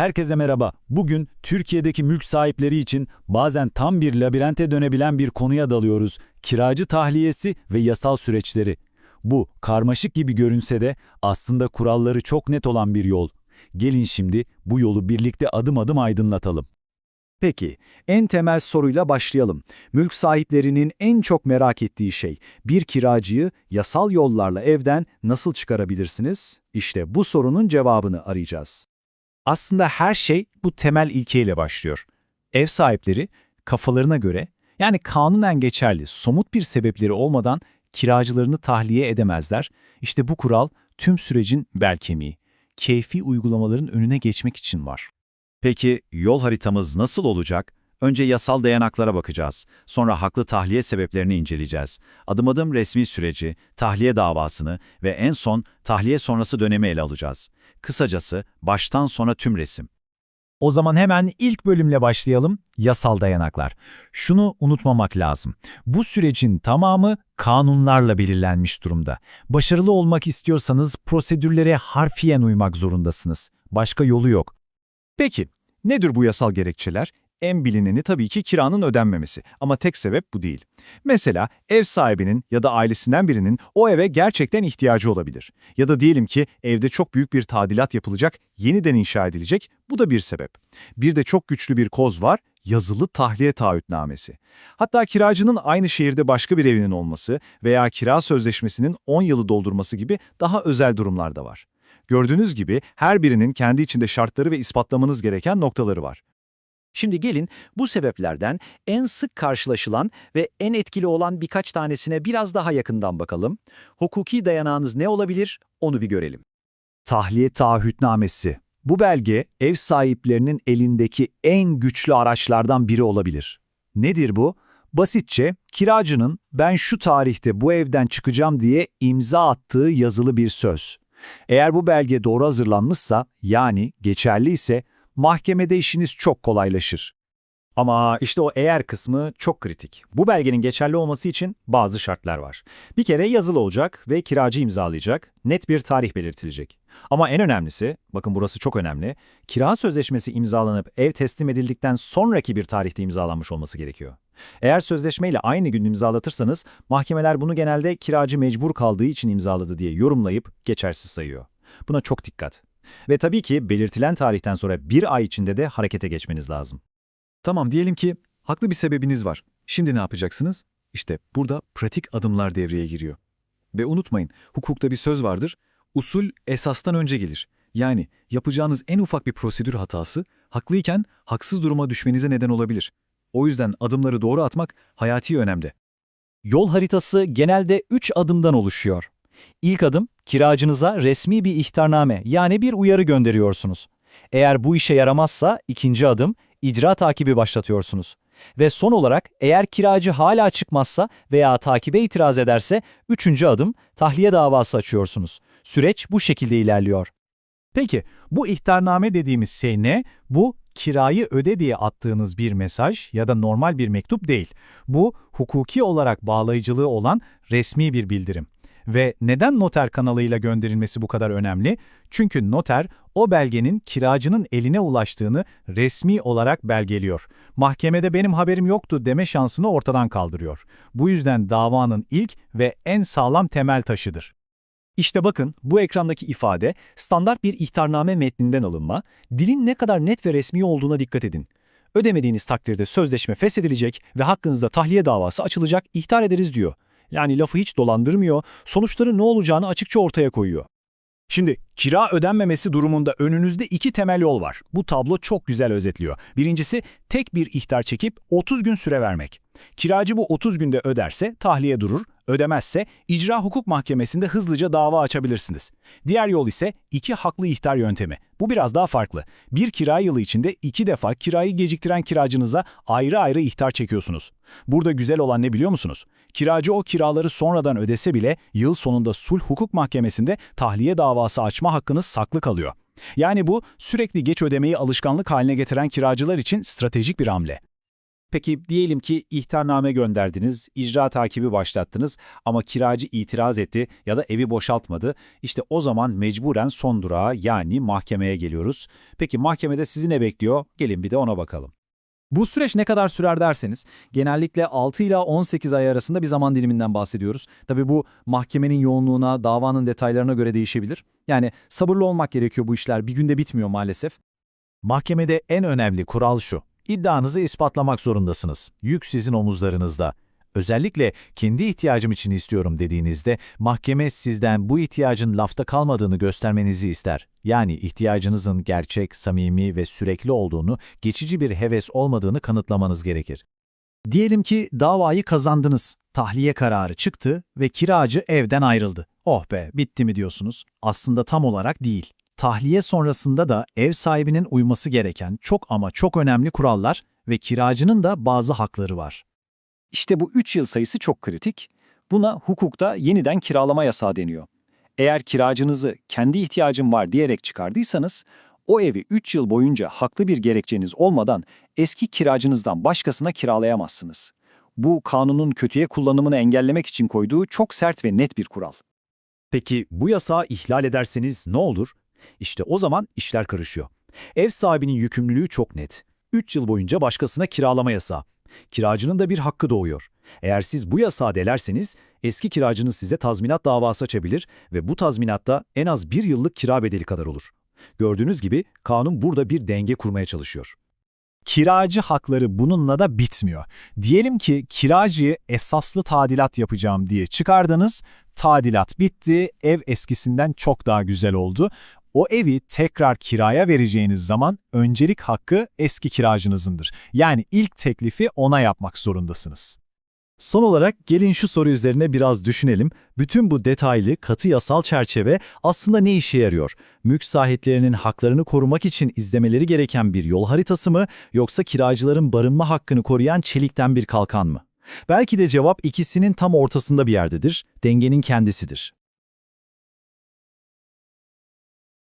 Herkese merhaba. Bugün Türkiye'deki mülk sahipleri için bazen tam bir labirente dönebilen bir konuya dalıyoruz. Kiracı tahliyesi ve yasal süreçleri. Bu karmaşık gibi görünse de aslında kuralları çok net olan bir yol. Gelin şimdi bu yolu birlikte adım adım aydınlatalım. Peki, en temel soruyla başlayalım. Mülk sahiplerinin en çok merak ettiği şey, bir kiracıyı yasal yollarla evden nasıl çıkarabilirsiniz? İşte bu sorunun cevabını arayacağız. Aslında her şey bu temel ilkeyle başlıyor. Ev sahipleri kafalarına göre, yani kanunen geçerli somut bir sebepleri olmadan kiracılarını tahliye edemezler. İşte bu kural tüm sürecin bel kemiği. Keyfi uygulamaların önüne geçmek için var. Peki yol haritamız nasıl olacak? Önce yasal dayanaklara bakacağız. Sonra haklı tahliye sebeplerini inceleyeceğiz. Adım adım resmi süreci, tahliye davasını ve en son tahliye sonrası dönemi ele alacağız. Kısacası baştan sona tüm resim. O zaman hemen ilk bölümle başlayalım, yasal dayanaklar. Şunu unutmamak lazım. Bu sürecin tamamı kanunlarla belirlenmiş durumda. Başarılı olmak istiyorsanız prosedürlere harfiyen uymak zorundasınız. Başka yolu yok. Peki, nedir bu yasal gerekçeler? En bilineni tabii ki kiranın ödenmemesi ama tek sebep bu değil. Mesela ev sahibinin ya da ailesinden birinin o eve gerçekten ihtiyacı olabilir. Ya da diyelim ki evde çok büyük bir tadilat yapılacak, yeniden inşa edilecek, bu da bir sebep. Bir de çok güçlü bir koz var, yazılı tahliye taahhütnamesi. Hatta kiracının aynı şehirde başka bir evinin olması veya kira sözleşmesinin 10 yılı doldurması gibi daha özel durumlar da var. Gördüğünüz gibi her birinin kendi içinde şartları ve ispatlamanız gereken noktaları var. Şimdi gelin bu sebeplerden en sık karşılaşılan ve en etkili olan birkaç tanesine biraz daha yakından bakalım. Hukuki dayanağınız ne olabilir onu bir görelim. Tahliye taahhütnamesi. Bu belge ev sahiplerinin elindeki en güçlü araçlardan biri olabilir. Nedir bu? Basitçe kiracının ben şu tarihte bu evden çıkacağım diye imza attığı yazılı bir söz. Eğer bu belge doğru hazırlanmışsa yani geçerli ise mahkemede işiniz çok kolaylaşır. Ama işte o eğer kısmı çok kritik. Bu belgenin geçerli olması için bazı şartlar var. Bir kere yazılı olacak ve kiracı imzalayacak, net bir tarih belirtilecek. Ama en önemlisi, bakın burası çok önemli, kira sözleşmesi imzalanıp ev teslim edildikten sonraki bir tarihte imzalanmış olması gerekiyor. Eğer sözleşmeyle aynı gün imzalatırsanız, mahkemeler bunu genelde kiracı mecbur kaldığı için imzaladı diye yorumlayıp geçersiz sayıyor. Buna çok dikkat. Ve tabii ki belirtilen tarihten sonra bir ay içinde de harekete geçmeniz lazım. Tamam diyelim ki haklı bir sebebiniz var. Şimdi ne yapacaksınız? İşte burada pratik adımlar devreye giriyor. Ve unutmayın, hukukta bir söz vardır, usul esastan önce gelir. Yani yapacağınız en ufak bir prosedür hatası, haklıyken haksız duruma düşmenize neden olabilir. O yüzden adımları doğru atmak hayati önemde. Yol haritası genelde 3 adımdan oluşuyor. İlk adım, kiracınıza resmi bir ihtarname yani bir uyarı gönderiyorsunuz. Eğer bu işe yaramazsa ikinci adım, icra takibi başlatıyorsunuz. Ve son olarak eğer kiracı hala çıkmazsa veya takibe itiraz ederse üçüncü adım, tahliye davası açıyorsunuz. Süreç bu şekilde ilerliyor. Peki, bu ihtarname dediğimiz şey ne? Bu, kirayı öde diye attığınız bir mesaj ya da normal bir mektup değil. Bu, hukuki olarak bağlayıcılığı olan resmi bir bildirim. Ve neden noter kanalıyla gönderilmesi bu kadar önemli? Çünkü noter o belgenin kiracının eline ulaştığını resmi olarak belgeliyor. Mahkemede benim haberim yoktu deme şansını ortadan kaldırıyor. Bu yüzden davanın ilk ve en sağlam temel taşıdır. İşte bakın bu ekrandaki ifade standart bir ihtarname metninden alınma, dilin ne kadar net ve resmi olduğuna dikkat edin. Ödemediğiniz takdirde sözleşme feshedilecek ve hakkınızda tahliye davası açılacak ihtar ederiz diyor. Yani lafı hiç dolandırmıyor, sonuçları ne olacağını açıkça ortaya koyuyor. Şimdi kira ödenmemesi durumunda önünüzde iki temel yol var. Bu tablo çok güzel özetliyor. Birincisi tek bir ihtar çekip 30 gün süre vermek. Kiracı bu 30 günde öderse tahliye durur, ödemezse icra hukuk mahkemesinde hızlıca dava açabilirsiniz. Diğer yol ise iki haklı ihtar yöntemi. Bu biraz daha farklı. Bir kira yılı içinde iki defa kirayı geciktiren kiracınıza ayrı ayrı ihtar çekiyorsunuz. Burada güzel olan ne biliyor musunuz? Kiracı o kiraları sonradan ödese bile yıl sonunda sulh hukuk mahkemesinde tahliye davası açma hakkınız saklı kalıyor. Yani bu sürekli geç ödemeyi alışkanlık haline getiren kiracılar için stratejik bir hamle. Peki diyelim ki ihtarname gönderdiniz, icra takibi başlattınız ama kiracı itiraz etti ya da evi boşaltmadı. İşte o zaman mecburen son durağa yani mahkemeye geliyoruz. Peki mahkemede sizi ne bekliyor? Gelin bir de ona bakalım. Bu süreç ne kadar sürer derseniz, genellikle 6 ila 18 ay arasında bir zaman diliminden bahsediyoruz. Tabii bu mahkemenin yoğunluğuna, davanın detaylarına göre değişebilir. Yani sabırlı olmak gerekiyor bu işler, bir günde bitmiyor maalesef. Mahkemede en önemli kural şu. İddianızı ispatlamak zorundasınız. Yük sizin omuzlarınızda. Özellikle kendi ihtiyacım için istiyorum dediğinizde mahkeme sizden bu ihtiyacın lafta kalmadığını göstermenizi ister. Yani ihtiyacınızın gerçek, samimi ve sürekli olduğunu, geçici bir heves olmadığını kanıtlamanız gerekir. Diyelim ki davayı kazandınız, tahliye kararı çıktı ve kiracı evden ayrıldı. Oh be, bitti mi diyorsunuz? Aslında tam olarak değil. Tahliye sonrasında da ev sahibinin uyması gereken çok ama çok önemli kurallar ve kiracının da bazı hakları var. İşte bu 3 yıl sayısı çok kritik. Buna hukukta yeniden kiralama yasağı deniyor. Eğer kiracınızı kendi ihtiyacım var diyerek çıkardıysanız, o evi 3 yıl boyunca haklı bir gerekçeniz olmadan eski kiracınızdan başkasına kiralayamazsınız. Bu kanunun kötüye kullanımını engellemek için koyduğu çok sert ve net bir kural. Peki bu yasağı ihlal ederseniz ne olur? İşte o zaman işler karışıyor. Ev sahibinin yükümlülüğü çok net. 3 yıl boyunca başkasına kiralama yasağı. Kiracının da bir hakkı doğuyor. Eğer siz bu yasağı delerseniz eski kiracınız size tazminat davası açabilir ve bu tazminatta en az bir yıllık kira bedeli kadar olur. Gördüğünüz gibi kanun burada bir denge kurmaya çalışıyor. Kiracı hakları bununla da bitmiyor. Diyelim ki kiracıyı esaslı tadilat yapacağım diye çıkardınız, tadilat bitti, ev eskisinden çok daha güzel oldu. O evi tekrar kiraya vereceğiniz zaman öncelik hakkı eski kiracınızındır. Yani ilk teklifi ona yapmak zorundasınız. Son olarak gelin şu soru üzerine biraz düşünelim. Bütün bu detaylı, katı yasal çerçeve aslında ne işe yarıyor? Mülk sahiplerinin haklarını korumak için izlemeleri gereken bir yol haritası mı yoksa kiracıların barınma hakkını koruyan çelikten bir kalkan mı? Belki de cevap ikisinin tam ortasında bir yerdedir, dengenin kendisidir.